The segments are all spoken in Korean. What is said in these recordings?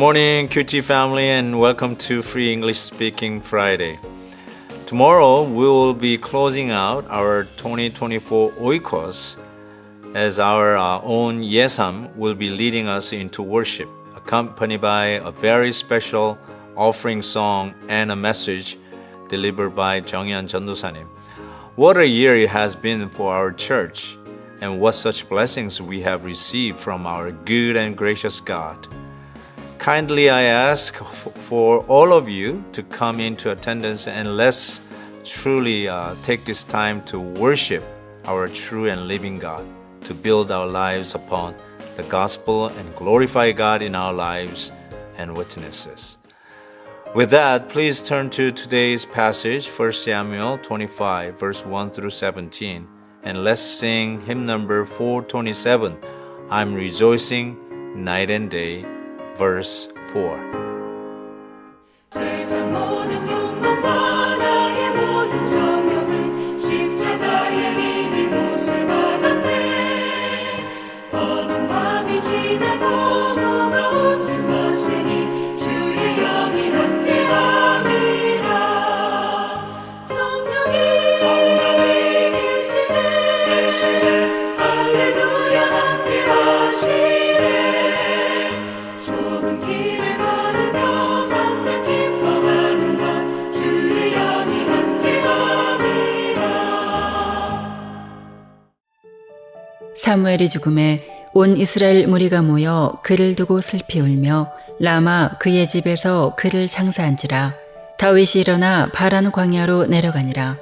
Good morning, QT family, and welcome to Free English Speaking Friday. Tomorrow, we will be closing out our 2024 Oikos as our, uh, own Yesam will be leading us into worship, accompanied by a very special offering song and a message delivered by Jeongyan Jandosanim. What a year it has been for our church, and what such blessings we have received from our good and gracious God. Kindly, I ask for all of you to come into attendance and let's truly uh, take this time to worship our true and living God, to build our lives upon the gospel and glorify God in our lives and witnesses. With that, please turn to today's passage, 1 Samuel 25, verse 1 through 17, and let's sing hymn number 427, I'm Rejoicing Night and Day, verse 4. 사무엘의 죽음에 온 이스라엘 무리가 모여 그를 두고 슬피 울며 라마 그의 집에서 그를 장사한지라. 다윗이 일어나 바란 광야로 내려가니라.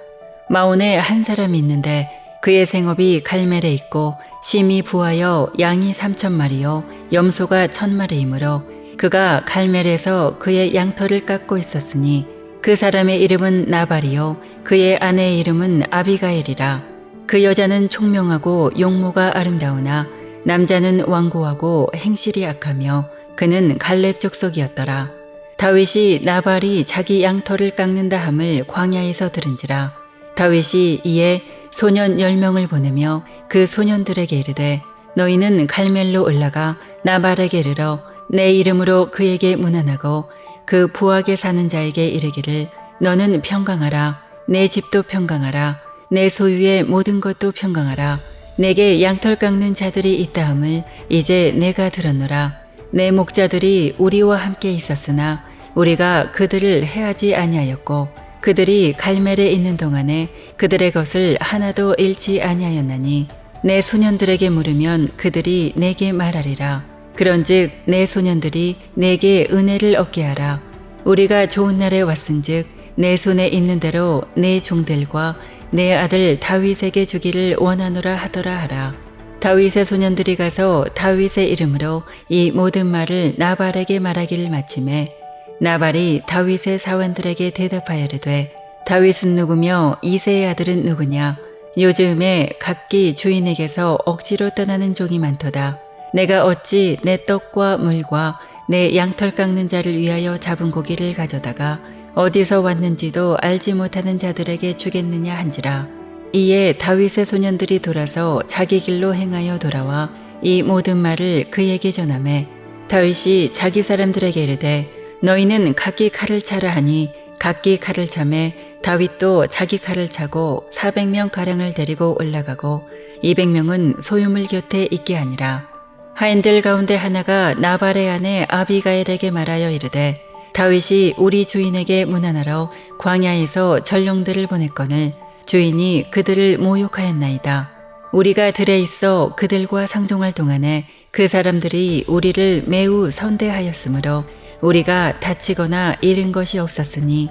마온에 한 사람이 있는데 그의 생업이 갈멜에 있고 심이 부하여 양이 삼천 마리요 염소가 천 마리이므로 그가 갈멜에서 그의 양털을 깎고 있었으니 그 사람의 이름은 나발이요 그의 아내의 이름은 아비가엘이라 그 여자는 총명하고 용모가 아름다우나 남자는 완고하고 행실이 악하며 그는 갈렙 족속이었더라. 다윗이 나발이 자기 양털을 깎는다 함을 광야에서 들은지라. 다윗이 이에 소년 열 명을 보내며 그 소년들에게 이르되 너희는 갈멜로 올라가 나발에게 이르러 내 이름으로 그에게 문안하고 그 부하게 사는 자에게 이르기를 너는 평강하라 내 집도 평강하라 내 소유의 모든 것도 평강하라. 내게 양털 깎는 자들이 있다함을 이제 내가 들었노라. 내 목자들이 우리와 함께 있었으나 우리가 그들을 해하지 아니하였고 그들이 갈멜에 있는 동안에 그들의 것을 하나도 잃지 아니하였나니 내 소년들에게 물으면 그들이 내게 말하리라. 그런즉 내 소년들이 내게 은혜를 얻게 하라. 우리가 좋은 날에 왔은즉 내 손에 있는 대로 내 종들과 내 아들 다윗에게 주기를 원하노라 하더라 하라. 다윗의 소년들이 가서 다윗의 이름으로 이 모든 말을 나발에게 말하기를 마침에 나발이 다윗의 사원들에게 대답하여 이르되 다윗은 누구며 이세의 아들은 누구냐 요즘에 각기 주인에게서 억지로 떠나는 종이 많도다 내가 어찌 내 떡과 물과 내 양털 깎는 자를 위하여 잡은 고기를 가져다가 어디서 왔는지도 알지 못하는 자들에게 주겠느냐 한지라. 이에 다윗의 소년들이 돌아서 자기 길로 행하여 돌아와 이 모든 말을 그에게 전하매 다윗이 자기 사람들에게 이르되 너희는 각기 칼을 차라 하니 각기 칼을 차매 다윗도 자기 칼을 차고 400명 가량을 데리고 올라가고 200명은 소유물 곁에 있게 하니라. 하인들 가운데 하나가 나발의 아내 아비가엘에게 말하여 이르되 다윗이 우리 주인에게 문안하러 광야에서 전령들을 보냈거늘 주인이 그들을 모욕하였나이다. 우리가 들에 있어 그들과 상종할 동안에 그 사람들이 우리를 매우 선대하였으므로 우리가 다치거나 잃은 것이 없었으니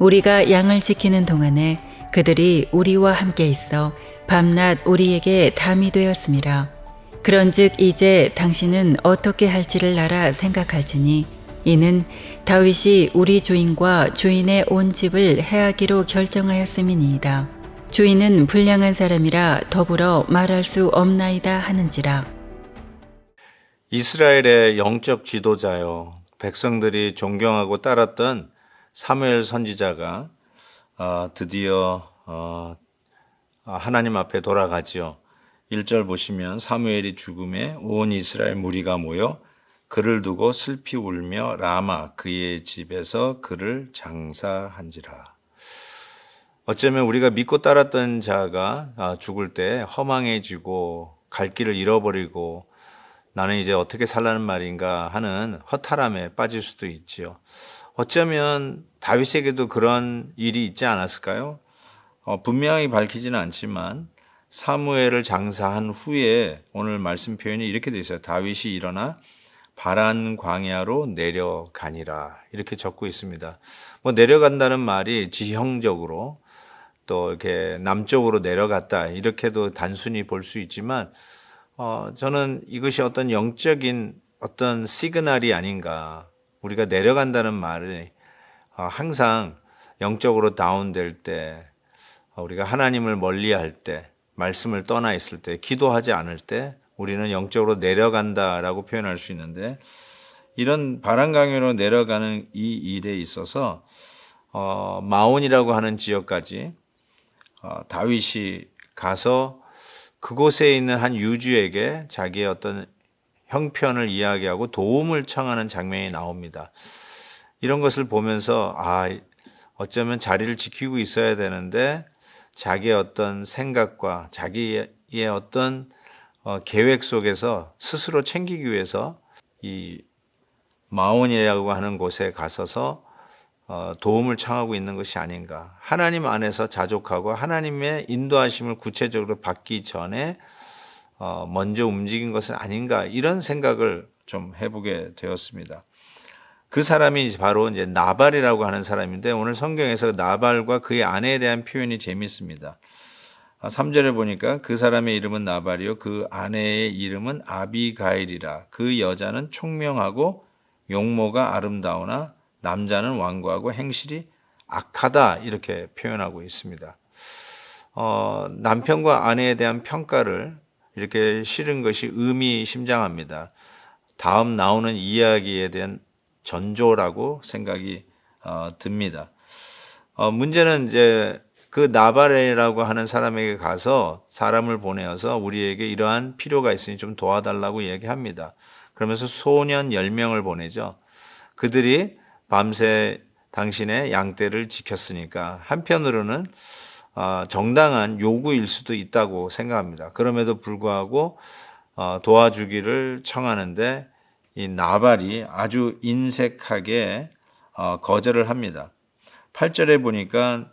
우리가 양을 지키는 동안에 그들이 우리와 함께 있어 밤낮 우리에게 담이 되었음이라. 그런즉 이제 당신은 어떻게 할지를 알아 생각할지니 이는 다윗이 우리 주인과 주인의 온 집을 해하기로 결정하였음이니이다. 주인은 불량한 사람이라 더불어 말할 수 없나이다 하는지라. 이스라엘의 영적 지도자요. 백성들이 존경하고 따랐던 사무엘 선지자가 어, 드디어 어, 하나님 앞에 돌아가지요. 1절 보시면 사무엘이 죽음에 온 이스라엘 무리가 모여 그를 두고 슬피 울며 라마 그의 집에서 그를 장사한지라. 어쩌면 우리가 믿고 따랐던 자가 아, 죽을 때 허망해지고 갈 길을 잃어버리고 나는 이제 어떻게 살라는 말인가 하는 허탈함에 빠질 수도 있지요. 어쩌면 다윗에게도 그런 일이 있지 않았을까요? 어, 분명히 밝히지는 않지만 사무엘을 장사한 후에 오늘 말씀 표현이 이렇게 돼 있어요. 다윗이 일어나 바란 광야로 내려가니라 이렇게 적고 있습니다. 뭐 내려간다는 말이 지형적으로 또 이렇게 남쪽으로 내려갔다 이렇게도 단순히 볼 수 있지만 어, 저는 이것이 어떤 영적인 어떤 시그널이 아닌가. 우리가 내려간다는 말이 어, 항상 영적으로 다운될 때, 어, 우리가 하나님을 멀리할 때, 말씀을 떠나 있을 때, 기도하지 않을 때, 우리는 영적으로 내려간다라고 표현할 수 있는데, 이런 바람강으로 내려가는 이 일에 있어서 어, 마온이라고 하는 지역까지 어, 다윗이 가서 그곳에 있는 한 유주에게 자기의 어떤 형편을 이야기하고 도움을 청하는 장면이 나옵니다. 이런 것을 보면서 아 어쩌면 자리를 지키고 있어야 되는데 자기의 어떤 생각과 자기의 어떤 어, 계획 속에서 스스로 챙기기 위해서 이 마온이라고 하는 곳에 가서서 어, 도움을 청하고 있는 것이 아닌가. 하나님 안에서 자족하고 하나님의 인도하심을 구체적으로 받기 전에 어, 먼저 움직인 것은 아닌가. 이런 생각을 좀 해보게 되었습니다. 그 사람이 바로 이제 나발이라고 하는 사람인데 오늘 성경에서 나발과 그의 아내에 대한 표현이 재밌습니다. 3절에 보니까 그 사람의 이름은 나발이요 그 아내의 이름은 아비가일이라 그 여자는 총명하고 용모가 아름다우나 남자는 완고하고 행실이 악하다 이렇게 표현하고 있습니다. 어, 남편과 아내에 대한 평가를 이렇게 실은 것이 의미심장합니다. 다음 나오는 이야기에 대한 전조라고 생각이 어, 듭니다. 어, 문제는 이제 그 나발이라고 하는 사람에게 가서 사람을 보내어서 우리에게 이러한 필요가 있으니 좀 도와달라고 얘기합니다. 그러면서 소년 10명을 보내죠. 그들이 밤새 당신의 양떼를 지켰으니까 한편으로는 어, 정당한 요구일 수도 있다고 생각합니다. 그럼에도 불구하고 어, 도와주기를 청하는데 이 나발이 아주 인색하게 어, 거절을 합니다. 8절에 보니까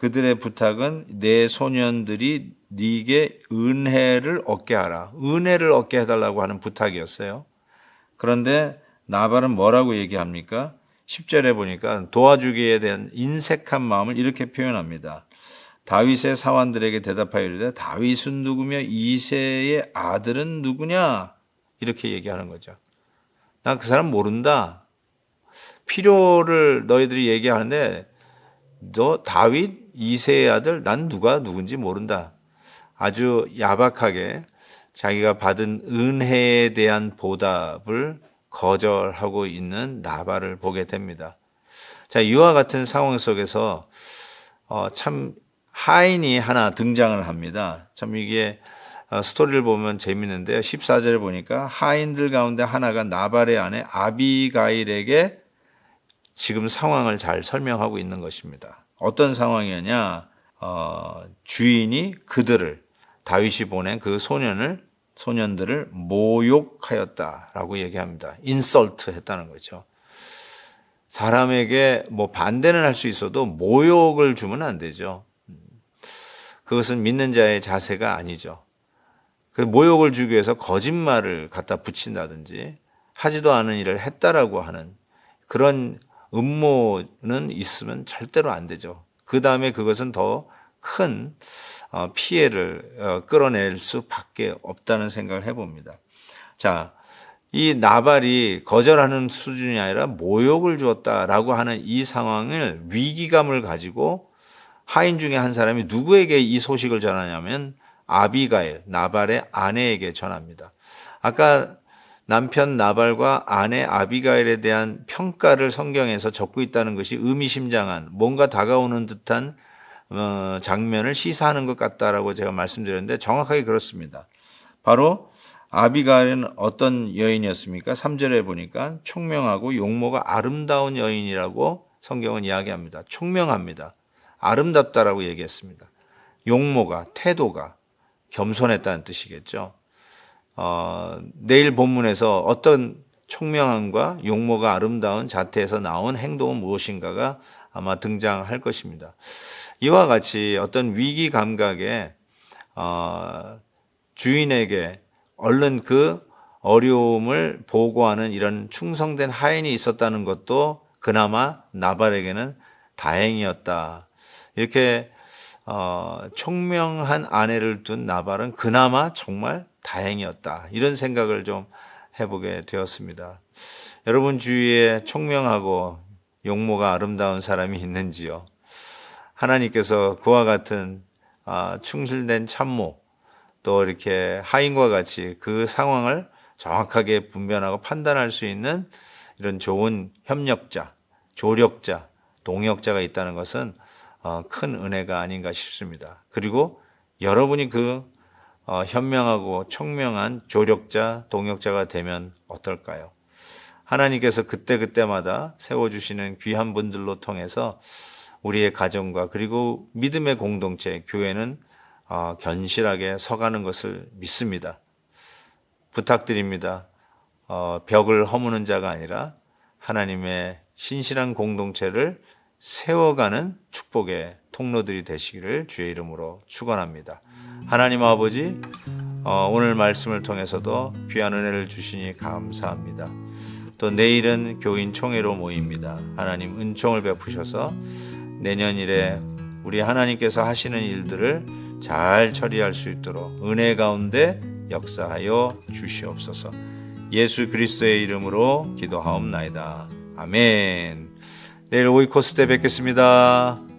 그들의 부탁은 내 소년들이 네게 은혜를 얻게 하라. 은혜를 얻게 해달라고 하는 부탁이었어요. 그런데 나발은 뭐라고 얘기합니까? 10절에 보니까 도와주기에 대한 인색한 마음을 이렇게 표현합니다. 다윗의 사환들에게 대답하여 이르되 다윗은 누구며 이세의 아들은 누구냐? 이렇게 얘기하는 거죠. 난그 사람 모른다. 필요를 너희들이 얘기하는데 너 다윗 이세의 아들 난 누가 누군지 모른다. 아주 야박하게 자기가 받은 은혜에 대한 보답을 거절하고 있는 나발을 보게 됩니다. 자, 이와 같은 상황 속에서 어, 참 하인이 하나 등장을 합니다. 참 이게 어, 스토리를 보면 재밌는데요. 14절에 보니까 하인들 가운데 하나가 나발의 아내 아비가일에게 지금 상황을 잘 설명하고 있는 것입니다. 어떤 상황이었냐? 어, 주인이 그들을 다윗이 보낸 그 소년을 소년들을 모욕하였다라고 얘기합니다. 인설트 했다는 거죠. 사람에게 뭐 반대는 할 수 있어도 모욕을 주면 안 되죠. 그것은 믿는 자의 자세가 아니죠. 그 모욕을 주기 위해서 거짓말을 갖다 붙인다든지 하지도 않은 일을 했다라고 하는 그런 음모는 있으면 절대로 안 되죠. 그 다음에 그것은 더큰 어, 피해를 어, 끌어낼 수밖에 없다는 생각을 해봅니다. 자, 이 나발이 거절하는 수준이 아니라 모욕을 주었다라고 하는 이 상황을 위기감을 가지고 하인 중에 한 사람이 누구에게 이 소식을 전하냐면 아비가일, 나발의 아내에게 전합니다. 아까 남편 나발과 아내 아비가일에 대한 평가를 성경에서 적고 있다는 것이 의미심장한 뭔가 다가오는 듯한 어, 장면을 시사하는 것 같다라고 제가 말씀드렸는데 정확하게 그렇습니다. 바로 아비가일은 어떤 여인이었습니까? 3절에 보니까 총명하고 용모가 아름다운 여인이라고 성경은 이야기합니다. 총명합니다. 아름답다라고 얘기했습니다. 용모가, 태도가 겸손했다는 뜻이겠죠. 어, 내일 본문에서 어떤 총명함과 용모가 아름다운 자태에서 나온 행동은 무엇인가가 아마 등장할 것입니다. 이와 같이 어떤 위기 감각에 어, 주인에게 얼른 그 어려움을 보고하는 이런 충성된 하인이 있었다는 것도 그나마 나발에게는 다행이었다. 이렇게 어, 총명한 아내를 둔 나발은 그나마 정말 다행이었다. 이런 생각을 좀 해보게 되었습니다. 여러분 주위에 총명하고 용모가 아름다운 사람이 있는지요? 하나님께서 그와 같은 아, 충실된 참모 또 이렇게 하인과 같이 그 상황을 정확하게 분별하고 판단할 수 있는 이런 좋은 협력자, 조력자, 동역자가 있다는 것은 어, 큰 은혜가 아닌가 싶습니다. 그리고 여러분이 그 어, 현명하고 총명한 조력자, 동역자가 되면 어떨까요? 하나님께서 그때그때마다 세워주시는 귀한 분들로 통해서 우리의 가정과 그리고 믿음의 공동체, 교회는 어, 견실하게 서가는 것을 믿습니다. 부탁드립니다. 어, 벽을 허무는 자가 아니라 하나님의 신실한 공동체를 세워가는 축복의 통로들이 되시기를 주의 이름으로 축원합니다. 하나님 아버지 어, 오늘 말씀을 통해서도 귀한 은혜를 주시니 감사합니다. 또 내일은 교인 총회로 모입니다. 하나님 은총을 베푸셔서 내년 일에 우리 하나님께서 하시는 일들을 잘 처리할 수 있도록 은혜 가운데 역사하여 주시옵소서. 예수 그리스도의 이름으로 기도하옵나이다. 아멘. 내일 오이코스 때 뵙겠습니다.